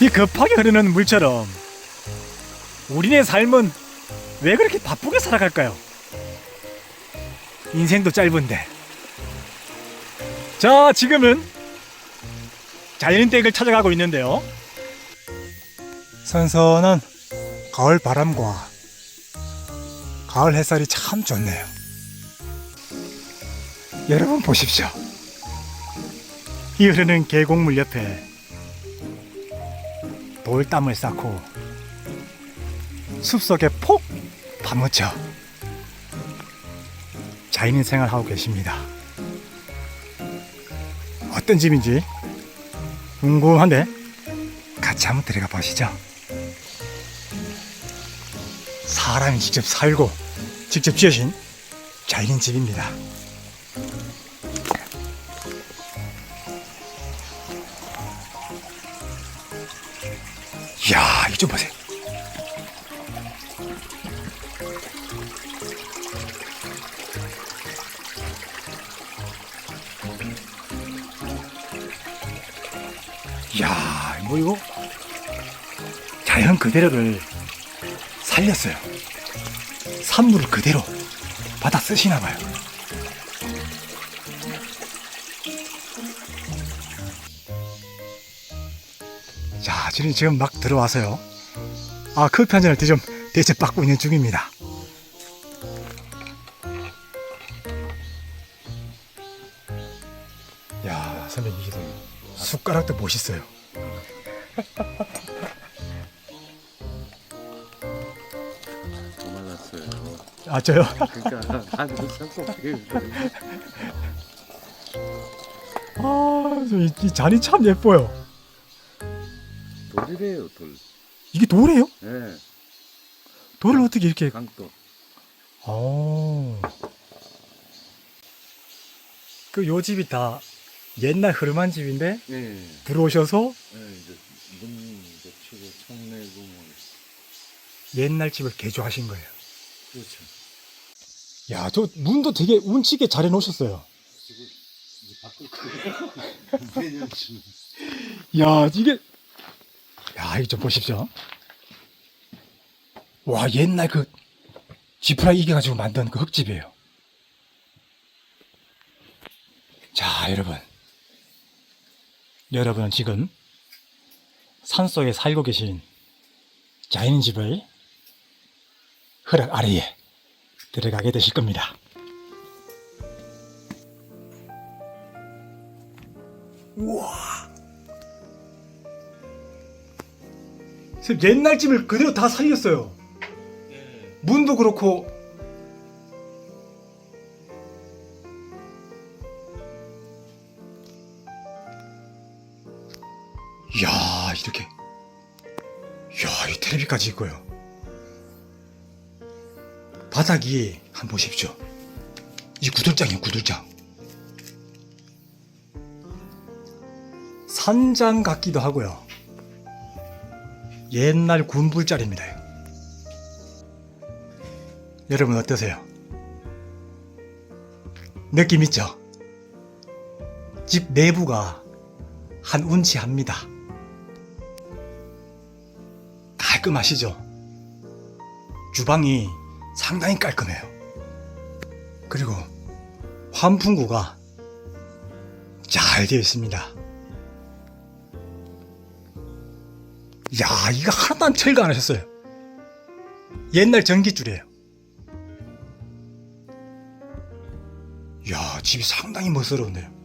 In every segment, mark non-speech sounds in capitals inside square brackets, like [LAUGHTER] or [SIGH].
이 급하게 흐르는 물처럼 우리네 삶은 왜 그렇게 바쁘게 살아갈까요? 인생도 짧은데. 자, 지금은 자연인댁을 찾아가고 있는데요. 선선한 가을 바람과 가을 햇살이 참 좋네요. 여러분 보십시오. 이 흐르는 계곡물 옆에 돌담을 쌓고 숲속에 폭 파묻혀 자연인 생활하고 계십니다. 어떤 집인지 궁금한데 같이 한번 들어가 보시죠. 사람이 직접 살고 직접 지으신 자연인 집입니다. 이야, 이거 좀 보세요. 이야, 뭐 이거 자연 그대로를 살렸어요. 산물을 그대로 받아 쓰시나 봐요. 지금 지금 막 들어와서요. 아, 커피 한 잔을 좀 대접받고 있는 중입니다. 야, 선배님 이게 숟가락도 멋있어요. 도망갔어요. [LAUGHS] 아, 저요? 그러니까 나는 아, 이, 이 잔이 참 예뻐요. 돌이래요 돌. 이게 돌이에요? 예. 돌을 어떻게 이렇게? 강돌. 어. 그요 집이 다 옛날 흐름한 집인데 예. 들어오셔서 예 이제 문 이제 치고 총 내고 뭐 옛날 집을 개조하신 거예요. 그렇죠. 야, 저 문도 되게 운치게 잘 해놓으셨어요. 지금 이제 바꿀 거예요. [LAUGHS] 내년쯤. 야, 이게, 야, 이거 좀 보십시오. 와, 옛날 그, 지푸라 이겨가지고 만든 그 흙집이에요. 자, 여러분. 여러분은 지금 산속에 살고 계신 자연 집을 허락 아래에 들어가게 되실 겁니다. 우와. 선생님, 옛날 집을 그대로 다 살렸어요. 예. 문도 그렇고. 이야, 이렇게. 이야, 이 텔레비까지 있고요. 바닥이 한번 보십시오. 이 구들장이에요, 구들장. 산장 같기도 하고요. 옛날 군불자리입니다. 여러분 어떠세요? 느낌 있죠? 집 내부가 한 운치합니다. 깔끔하시죠? 주방이 상당히 깔끔해요. 그리고 환풍구가 잘 되어 있습니다. 야, 이거 하나도 안 철거 안 하셨어요. 옛날 전기줄이에요. 야, 집이 상당히 멋스러운데요.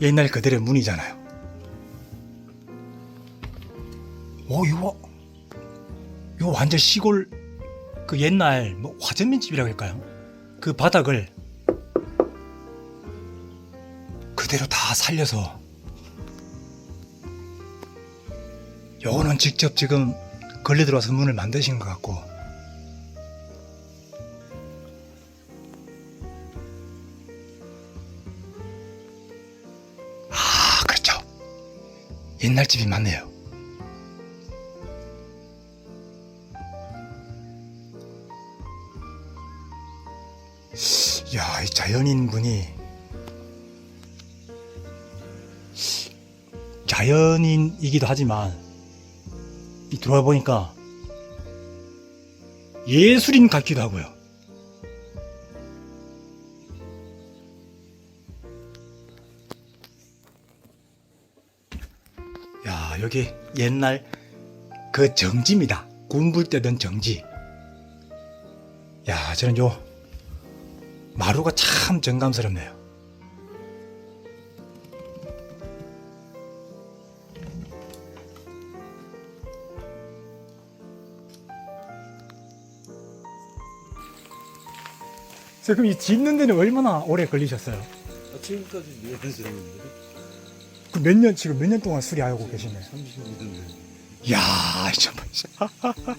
옛날 그대로 문이잖아요. 오, 이거, 이거 완전 시골, 그 옛날, 뭐, 화전민 집이라고 할까요? 그 바닥을 그대로 다 살려서 요거는 직접 지금 걸려 들어와서 문을 만드신 것 같고. 아 그렇죠. 옛날 집이 많네요 자연인 분이 자연인이기도 하지만 이 들어와 보니까 예술인 같기도 하고요. 야 여기 옛날 그 정지입니다. 군불 때던 정지. 야 저는 요 마루가 참 정감스럽네요. 지금 이 짓는 데는 얼마나 오래 걸리셨어요? 아, 지금까지 미안했었는데 그몇 년 지금 몇 년 동안 수리하고 계시네. 30년 됐네. 야, 정말. [LAUGHS]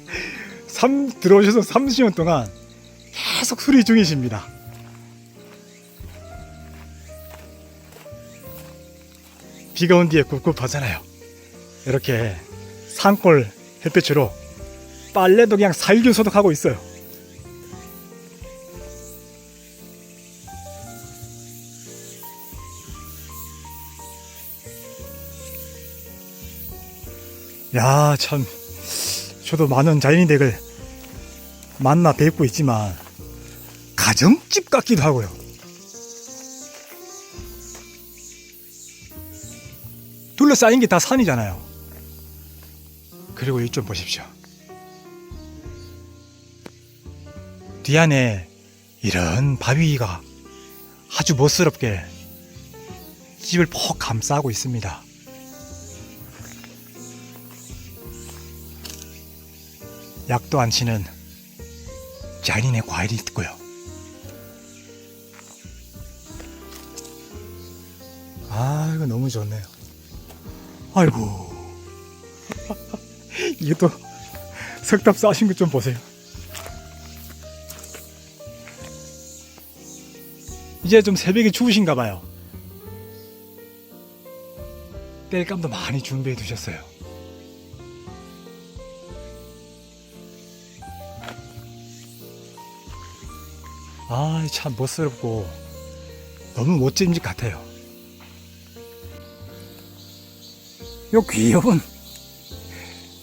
삼 들어오셔서 30년 동안 계속 수리 중이십니다. 비가 온 뒤에 꿉꿉하잖아요. 이렇게 산골 햇볕으로 빨래도 그냥 살균 소독하고 있어요. 야, 참. 저도 많은 자연인 댁을 만나 뵙고 있지만, 가정집 같기도 하고요. 둘러싸인 게 다 산이잖아요. 그리고 이 좀 보십시오. 뒤 안에 이런 바위가 아주 멋스럽게 집을 폭 감싸고 있습니다. 약도 안 치는 자연인의 과일이 있고요. 아, 이거 너무 좋네요. 아이고. 이게 또 석탑 쌓으신 것 좀 보세요. 이제 좀 새벽에 추우신가 봐요. 땔감도 많이 준비해 두셨어요. 아, 참 멋스럽고 너무 멋진 집 같아요. 요 귀여운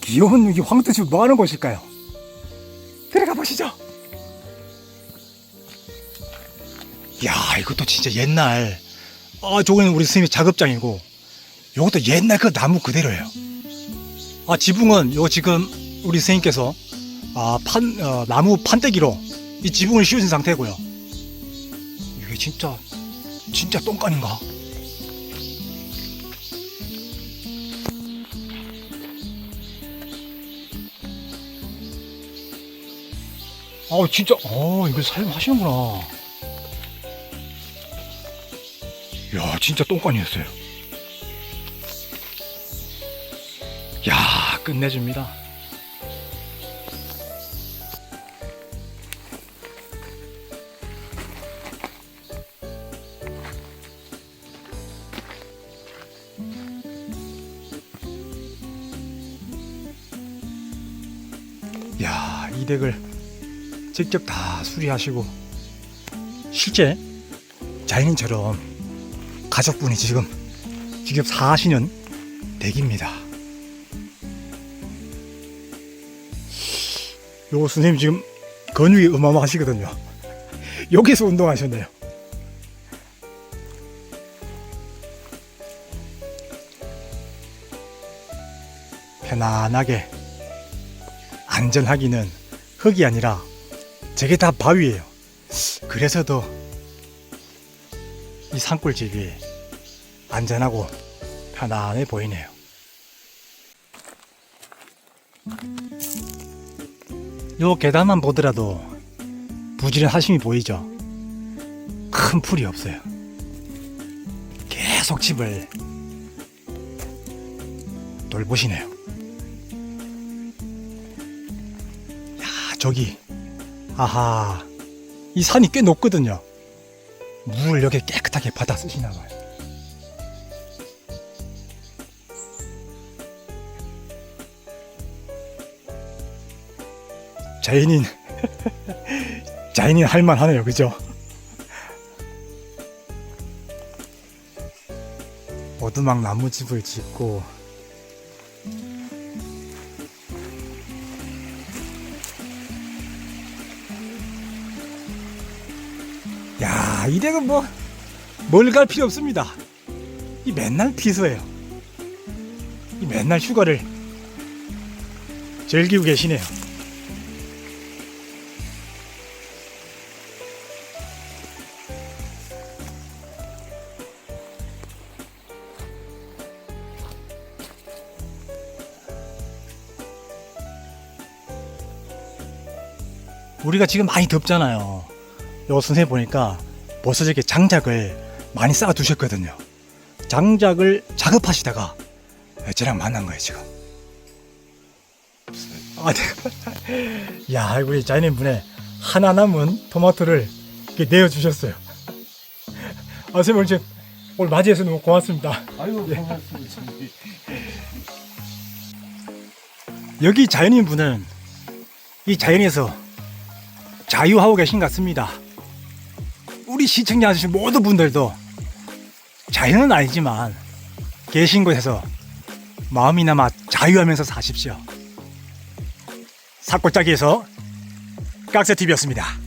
귀여운 여기 황토집 뭐 하는 곳일까요? 들어가 보시죠. 야, 이것도 진짜 옛날. 아, 저거는 우리 스님의 작업장이고, 요것도 옛날 그 나무 그대로예요. 아, 지붕은 요 지금 우리 스님께서 아, 판, 어, 나무 판때기로 이 지붕을 씌우신 상태고요. 이게 진짜, 진짜 똥간인가? 아, 진짜, 어, 이거 사용하시는구나. 야, 진짜 똥간이었어요. 야, 끝내줍니다. 야, 이 덱을 직접 다 수리하시고 실제 자연인처럼 가족분이 지금 직접 사시는 덱입니다. 요 선생님 지금 근육이 어마어마하시거든요. [LAUGHS] 여기서 운동하셨네요. 편안하게 안전하기는 흙이 아니라 저게 다 바위예요. 그래서 더이 산골집이 안전하고 편안해 보이네요. 요 계단만 보더라도 부지런하심이 보이죠? 큰 풀이 없어요. 계속 집을 돌보시네요. 야, 저기, 아하, 이 산이 꽤 높거든요. 물을 여기 깨끗하게 받아 쓰시나 봐요. 자연인, [LAUGHS] 자연인 할만하네요, 그죠? 오두막 나무집을 짓고 이 댁은 뭐 뭘 갈 필요 없습니다. 이 맨날 피서예요. 이 맨날 휴가를 즐기고 계시네요. 우리가 지금 많이 덥잖아요. 요 선생님 보니까 저렇게 장작을 많이 쌓아 두셨거든요. 장작을 작업하시다가 저랑 만난 거예요, 지금. 아, 네. [LAUGHS] 야, 우리 자이님 분에 하나 남은 토마토를 이렇게 내어 주셨어요. [LAUGHS] 아, 선생님 오늘, 지금 오늘 맞이해서 너무 고맙습니다. 아이고 예. 고맙습니다. 여기 자연인 분은 이 자연에서 자유하고 계신 것 같습니다. 우리 시청자 아저씨 모든 분들도 자연은 아니지만 계신 곳에서 마음이나마 자유하면서 사십시오. 사골짜기에서 깍새TV였습니다.